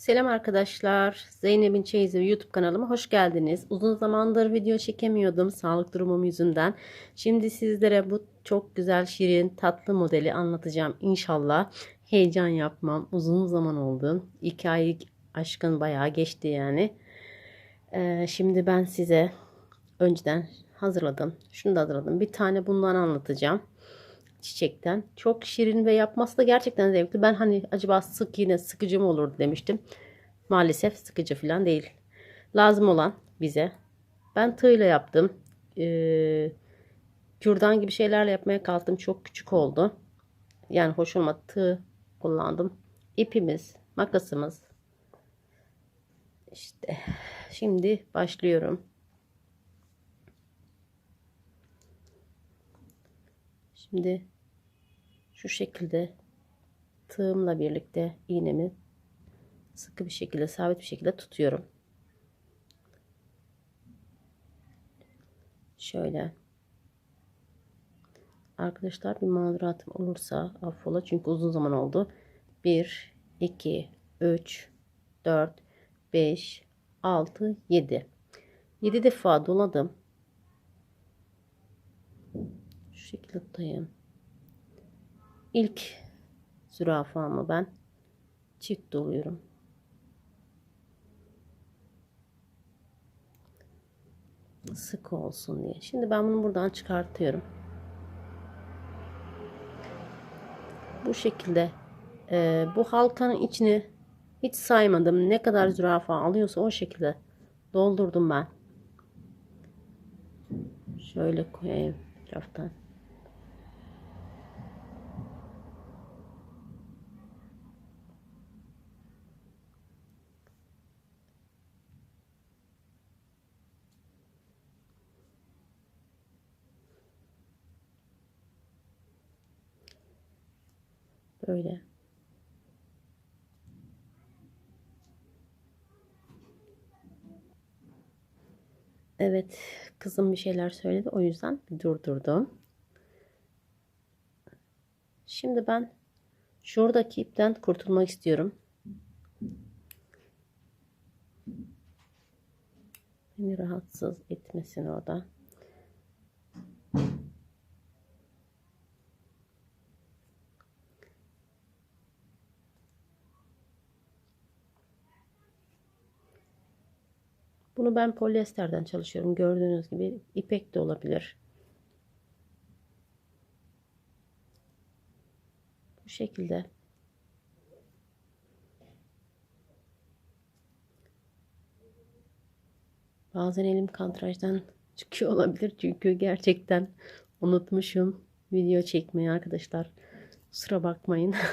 Selam arkadaşlar. Zeynep'in Çeyizi YouTube kanalıma hoş geldiniz. Uzun zamandır video çekemiyordum sağlık durumum yüzünden. Şimdi sizlere bu çok güzel şirin tatlı modeli anlatacağım inşallah. Heyecan yapmam. Uzun zaman oldu. 2 ay aşkın bayağı geçti yani. Ee, şimdi ben size önceden hazırladım. Şunu da hazırladım. Bir tane bundan anlatacağım çiçekten. Çok şirin ve yapması da gerçekten zevkli. Ben hani acaba sık yine sıkıcı mı olurdu demiştim. Maalesef sıkıcı falan değil. Lazım olan bize. Ben tığla yaptım. Ee, kürdan gibi şeylerle yapmaya kalktım. Çok küçük oldu. Yani hoş olmadı. Tığ kullandım. İpimiz, makasımız. İşte şimdi başlıyorum. Şimdi şu şekilde tığımla birlikte iğnemi sıkı bir şekilde sabit bir şekilde tutuyorum. Şöyle. Arkadaşlar bir malumatım olursa affola çünkü uzun zaman oldu. 1 2 3 4 5 6 7 7 defa doladım. Şu şekilde tutayım. İlk zürafamı ben çift doluyorum. Sık olsun diye. Şimdi ben bunu buradan çıkartıyorum. Bu şekilde e, bu halkanın içini hiç saymadım. Ne kadar zürafa alıyorsa o şekilde doldurdum ben. Şöyle koyayım taraftan. Böyle. Evet, kızım bir şeyler söyledi. O yüzden durdurdum. Şimdi ben şuradaki ipten kurtulmak istiyorum. Beni rahatsız etmesin orada. Bunu ben polyesterden çalışıyorum. Gördüğünüz gibi ipek de olabilir. Bu şekilde. Bazen elim kantrajdan çıkıyor olabilir. Çünkü gerçekten unutmuşum video çekmeyi arkadaşlar. Kusura bakmayın.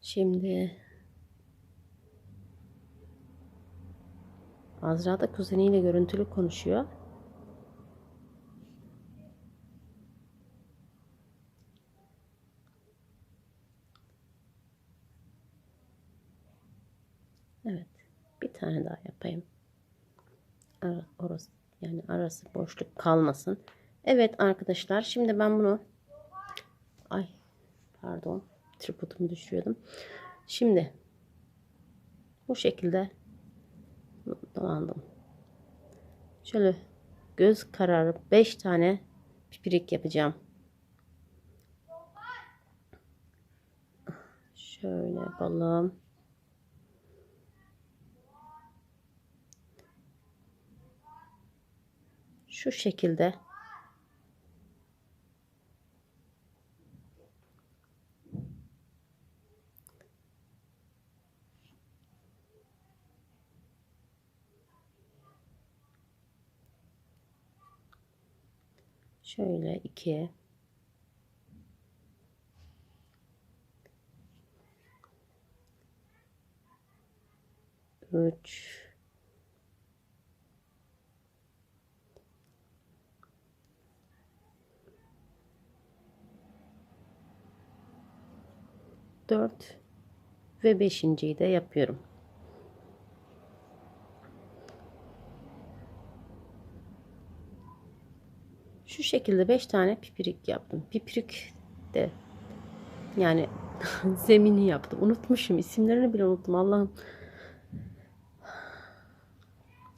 Şimdi Azra da kuzeniyle görüntülü konuşuyor. Evet. Bir tane daha yapayım. Ara, orası yani arası boşluk kalmasın. Evet arkadaşlar şimdi ben bunu ay pardon tripodumu düşürüyordum. Şimdi bu şekilde dolandım. Şöyle göz kararı 5 tane pipirik yapacağım. Şöyle yapalım. Şu şekilde Şöyle iki. Üç. Dört ve beşinciyi de yapıyorum. Şu şekilde 5 tane pipirik yaptım. Pipirik de Yani zemini yaptım. Unutmuşum. isimlerini bile unuttum. Allah'ım.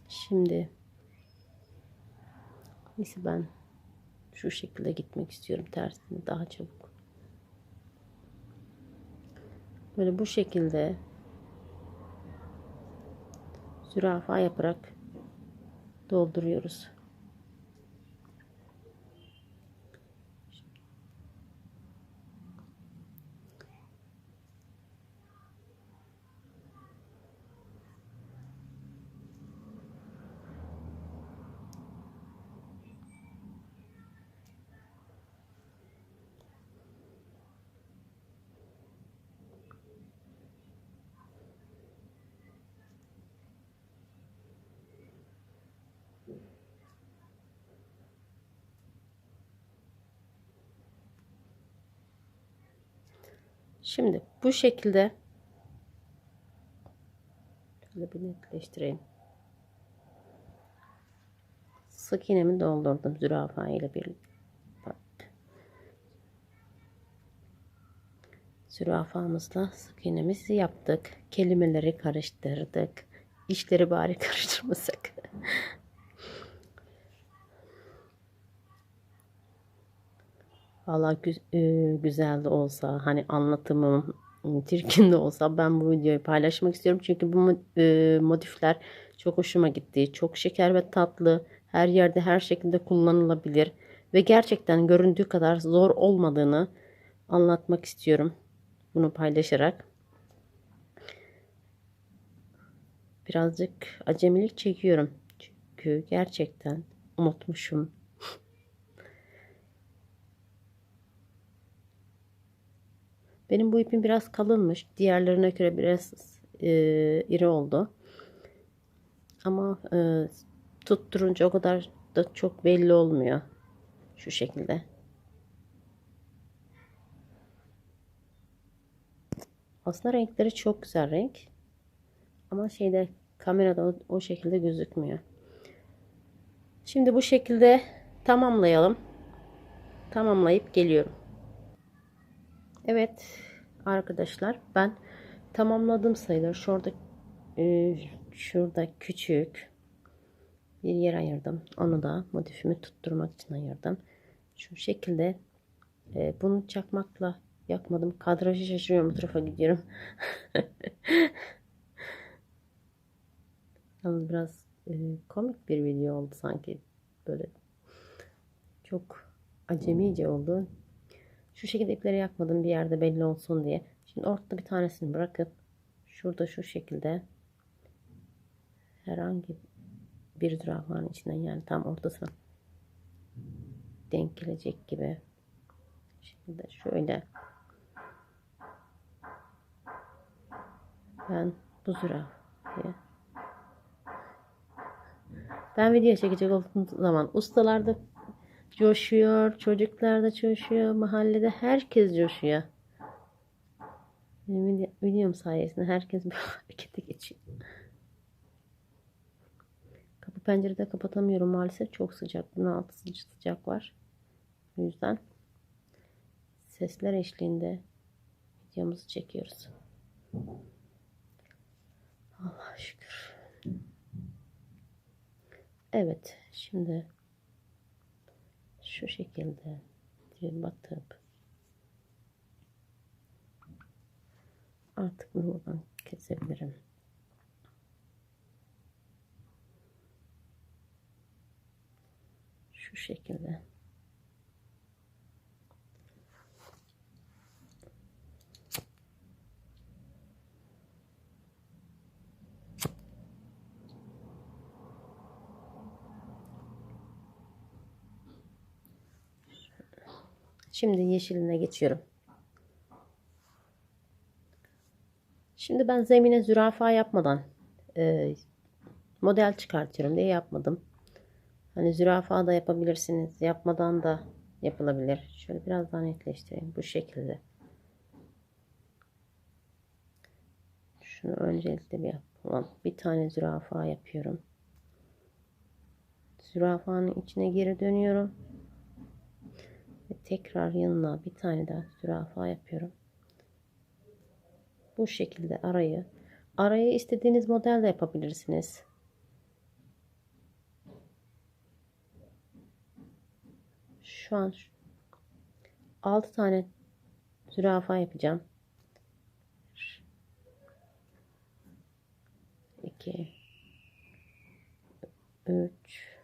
Şimdi neyse ben şu şekilde gitmek istiyorum tersine daha çabuk. Böyle bu şekilde zürafa yaparak dolduruyoruz. Şimdi bu şekilde şöyle bir netleştireyim. Sık iğnemi doldurdum zürafa ile birlikte. Zürafamızla sık iğnemizi yaptık. Kelimeleri karıştırdık. İşleri bari karıştırmasak. Valla gü- e, güzel de olsa hani anlatımım çirkin de olsa ben bu videoyu paylaşmak istiyorum. Çünkü bu e, motifler çok hoşuma gitti. Çok şeker ve tatlı. Her yerde her şekilde kullanılabilir. Ve gerçekten göründüğü kadar zor olmadığını anlatmak istiyorum. Bunu paylaşarak. Birazcık acemilik çekiyorum. Çünkü gerçekten unutmuşum. Benim bu ipim biraz kalınmış. Diğerlerine göre biraz e, iri oldu. Ama e, tutturunca o kadar da çok belli olmuyor. Şu şekilde. Aslında renkleri çok güzel renk. Ama şeyde kamerada o, o şekilde gözükmüyor. Şimdi bu şekilde tamamlayalım. Tamamlayıp geliyorum. Evet arkadaşlar ben tamamladım sayılır. Şurada e, şurada küçük bir yer ayırdım. Onu da motifimi tutturmak için ayırdım. Şu şekilde e, bunu çakmakla yakmadım. Kadrajı şaşırıyorum. Bu tarafa gidiyorum. Yalnız biraz e, komik bir video oldu sanki. Böyle çok acemice oldu. Şu şekilde ipleri yakmadım bir yerde belli olsun diye. Şimdi ortada bir tanesini bırakıp şurada şu şekilde herhangi bir zürafanın içinden yani tam ortasına denk gelecek gibi. Şimdi şöyle. Ben bu zürafayı ben video çekecek olduğum zaman ustalarda coşuyor, çocuklar da coşuyor, mahallede herkes coşuyor. Benim videom sayesinde herkes bir harekete geçiyor. Kapı pencerede kapatamıyorum maalesef çok sıcak. Bunun altı sıcak var. O yüzden sesler eşliğinde videomuzu çekiyoruz. Allah şükür. Evet şimdi şu şekilde bir batıp artık bunu buradan kesebilirim. Şu şekilde. Şimdi yeşiline geçiyorum. Şimdi ben zemine zürafa yapmadan e, model çıkartıyorum diye yapmadım. Hani zürafa da yapabilirsiniz. Yapmadan da yapılabilir. Şöyle biraz daha netleştireyim. Bu şekilde. Şunu öncelikle bir yapalım. Bir tane zürafa yapıyorum. Zürafanın içine geri dönüyorum. Tekrar yanına bir tane daha zürafa yapıyorum. bu şekilde arayı arayı istediğiniz modelde yapabilirsiniz. Şu an 6 tane zürafa yapacağım. 2 3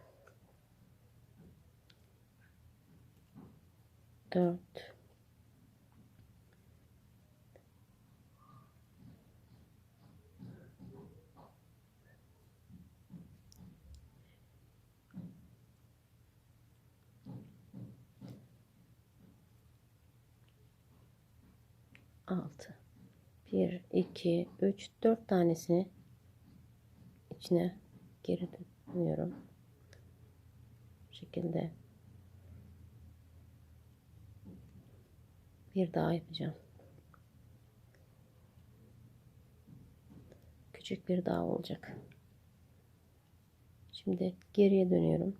4 6 1 2 3 4 tanesini içine geri dönüyorum. Bu şekilde bir daha yapacağım. Küçük bir daha olacak. Şimdi geriye dönüyorum.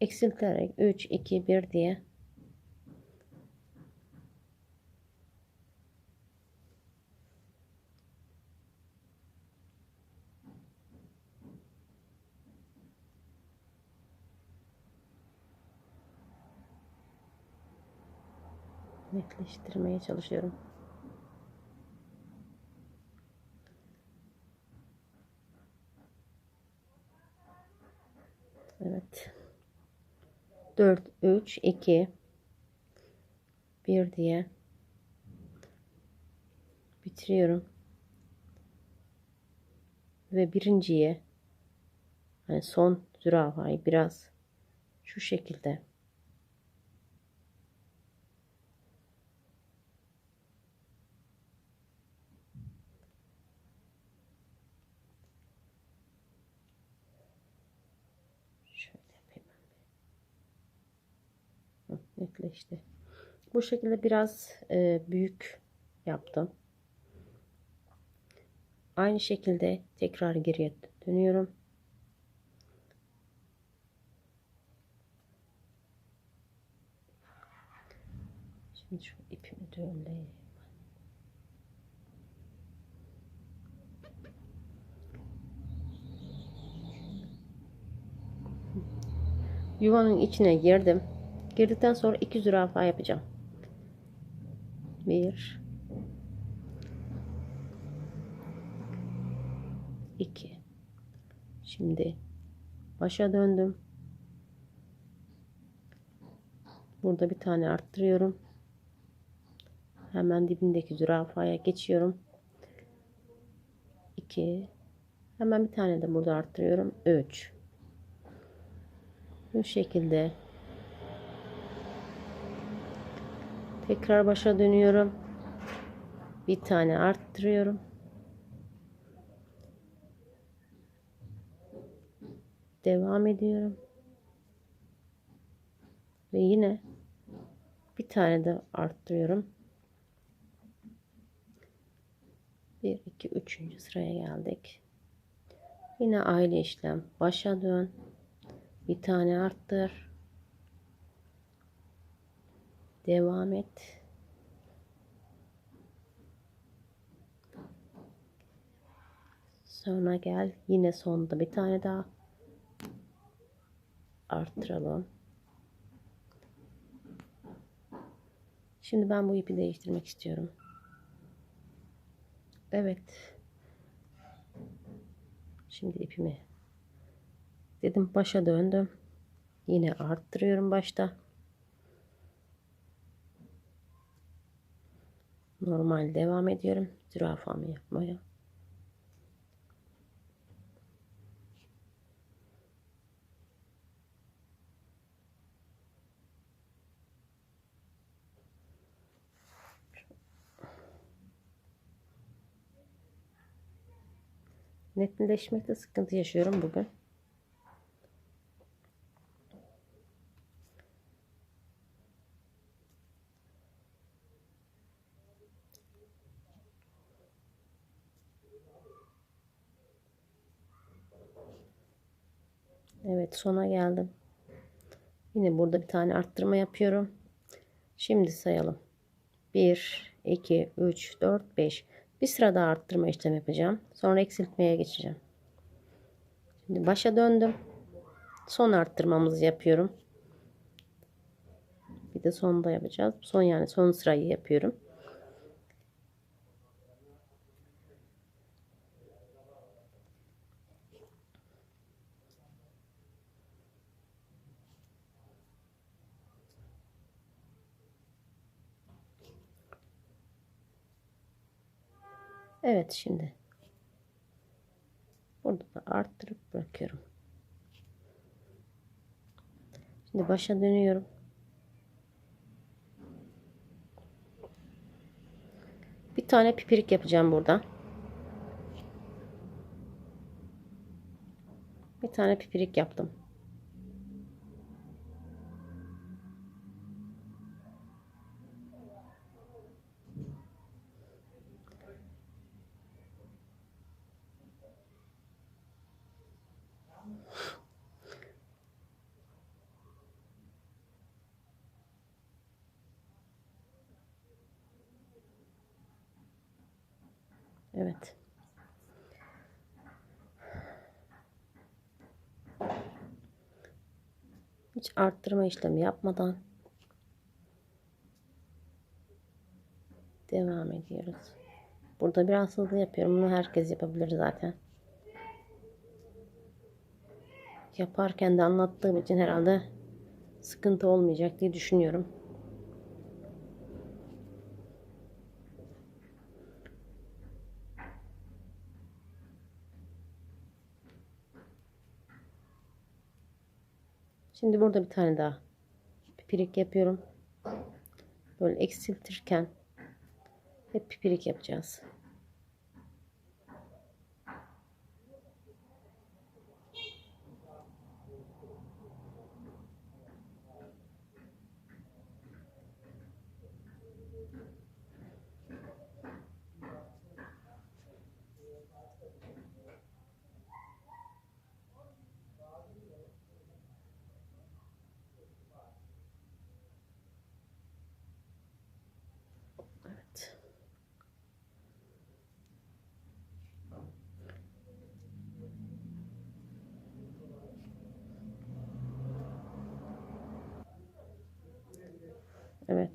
Eksilterek 3 2 1 diye netleştirmeye çalışıyorum. Evet. 4 3 2 1 diye bitiriyorum. Ve birinciye hani son zürafayı biraz şu şekilde Şöyle yapayım. Hı, netleşti. Bu şekilde biraz e, büyük yaptım. Aynı şekilde tekrar geriye dönüyorum. Şimdi şu ipimi düğümleyeyim. yuvanın içine girdim. Girdikten sonra iki zürafa yapacağım. Bir, iki. Şimdi başa döndüm. Burada bir tane arttırıyorum. Hemen dibindeki zürafaya geçiyorum. 2 Hemen bir tane de burada arttırıyorum. 3 bu şekilde tekrar başa dönüyorum. Bir tane arttırıyorum. Devam ediyorum. Ve yine bir tane de arttırıyorum. 1 2 3. sıraya geldik. Yine aynı işlem. Başa dön. Bir tane arttır devam et. Sonra gel. Yine sonda bir tane daha. Arttıralım. Şimdi ben bu ipi değiştirmek istiyorum. Evet. Şimdi ipimi. Dedim başa döndüm. Yine arttırıyorum başta normal devam ediyorum zürafamı yapmaya netleşmekte sıkıntı yaşıyorum bugün. Evet sona geldim. Yine burada bir tane arttırma yapıyorum. Şimdi sayalım. 1 2, 3, 4, 5. Bir sıra daha arttırma işlemi yapacağım. Sonra eksiltmeye geçeceğim. Şimdi başa döndüm. Son arttırmamızı yapıyorum. Bir de sonda yapacağız. Son yani son sırayı yapıyorum. Evet şimdi. Burada da arttırıp bırakıyorum. Şimdi başa dönüyorum. Bir tane pipirik yapacağım burada. Bir tane pipirik yaptım. Evet. Hiç arttırma işlemi yapmadan devam ediyoruz. Burada biraz hızlı yapıyorum. Bunu herkes yapabilir zaten. Yaparken de anlattığım için herhalde sıkıntı olmayacak diye düşünüyorum. Şimdi burada bir tane daha pipirik yapıyorum. Böyle eksiltirken hep pipirik yapacağız.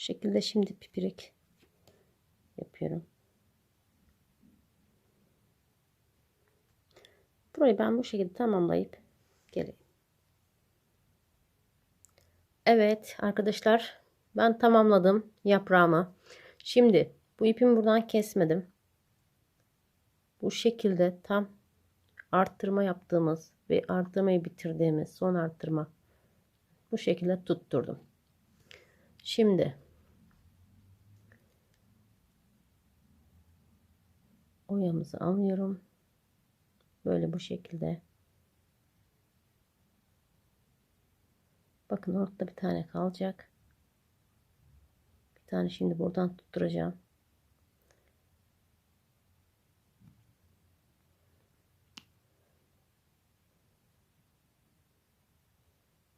Bu şekilde şimdi pipirik yapıyorum. Burayı ben bu şekilde tamamlayıp geleyim. Evet arkadaşlar ben tamamladım yaprağımı. Şimdi bu ipimi buradan kesmedim. Bu şekilde tam arttırma yaptığımız ve arttırmayı bitirdiğimiz son arttırma bu şekilde tutturdum. Şimdi oyamızı alıyorum. Böyle bu şekilde. Bakın ortada bir tane kalacak. Bir tane şimdi buradan tutturacağım.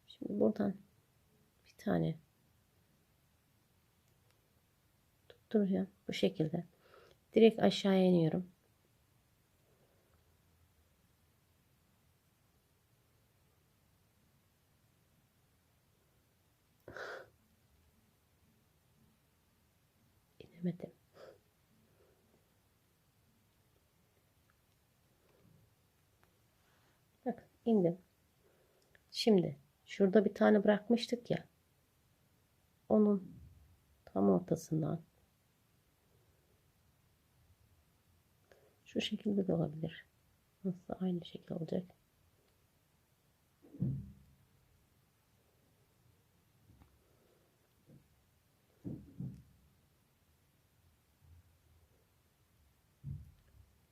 Şimdi buradan bir tane tutturacağım bu şekilde. Direkt aşağıya iniyorum. İnemedim. Bak indim. Şimdi şurada bir tane bırakmıştık ya. Onun tam ortasından Şu şekilde de olabilir. Nasıl aynı şekil olacak.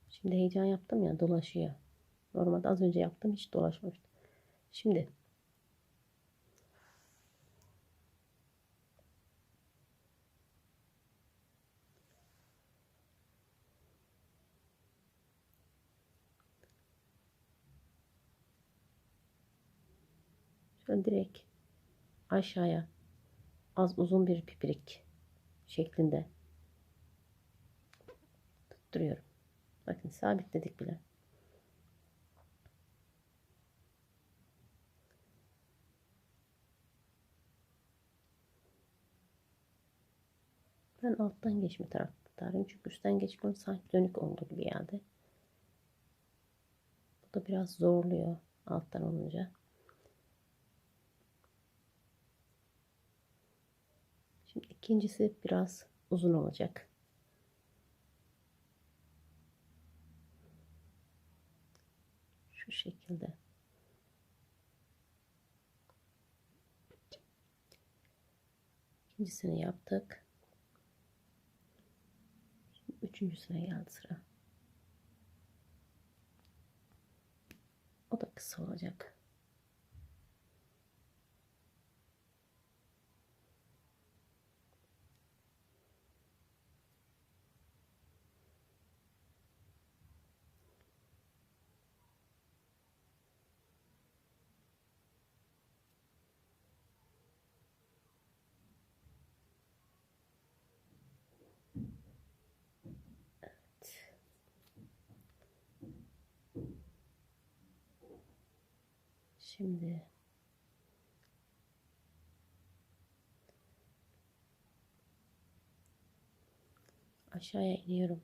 Şimdi heyecan yaptım ya dolaşıyor. Normalde az önce yaptım hiç dolaşmamıştı. Şimdi şöyle direkt aşağıya az uzun bir pipirik şeklinde tutturuyorum. Bakın sabitledik bile. Ben alttan geçme taraftarıyım. Çünkü üstten geçme sanki dönük olduğu gibi geldi. Bu da biraz zorluyor alttan olunca. Şimdi ikincisi biraz uzun olacak. Şu şekilde. İkincisini yaptık. Şimdi üçüncüsüne geldi sıra. O da kısa olacak. Şimdi aşağıya iniyorum.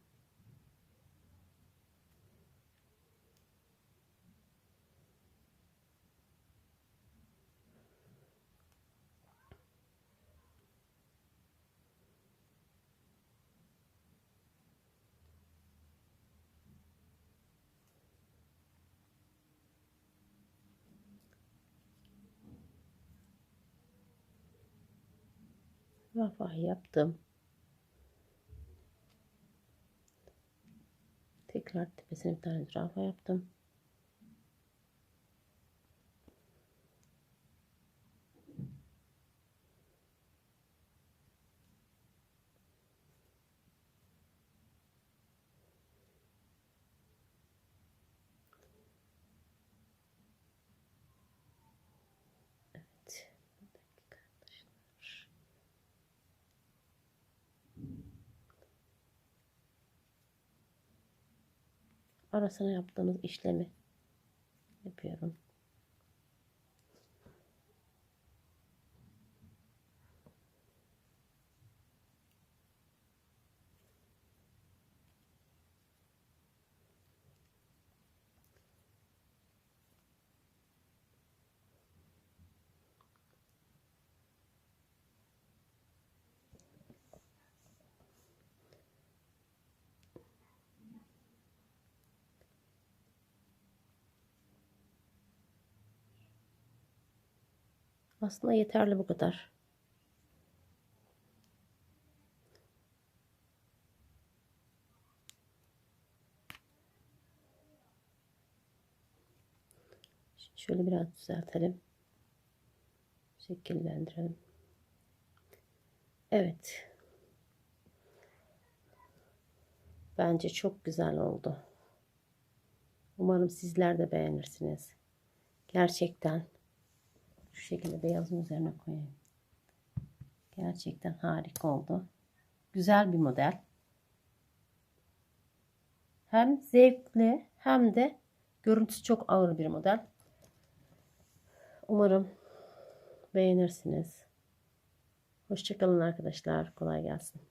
Rafa yaptım. Tekrar tepesine bir tane zürafa yaptım. Arasına yaptığımız işlemi yapıyorum. Aslında yeterli bu kadar. Şöyle biraz düzeltelim. Şekillendirelim. Evet. Bence çok güzel oldu. Umarım sizler de beğenirsiniz. Gerçekten şu şekilde beyazın üzerine koyayım. Gerçekten harika oldu. Güzel bir model. Hem zevkli hem de görüntüsü çok ağır bir model. Umarım beğenirsiniz. Hoşçakalın arkadaşlar. Kolay gelsin.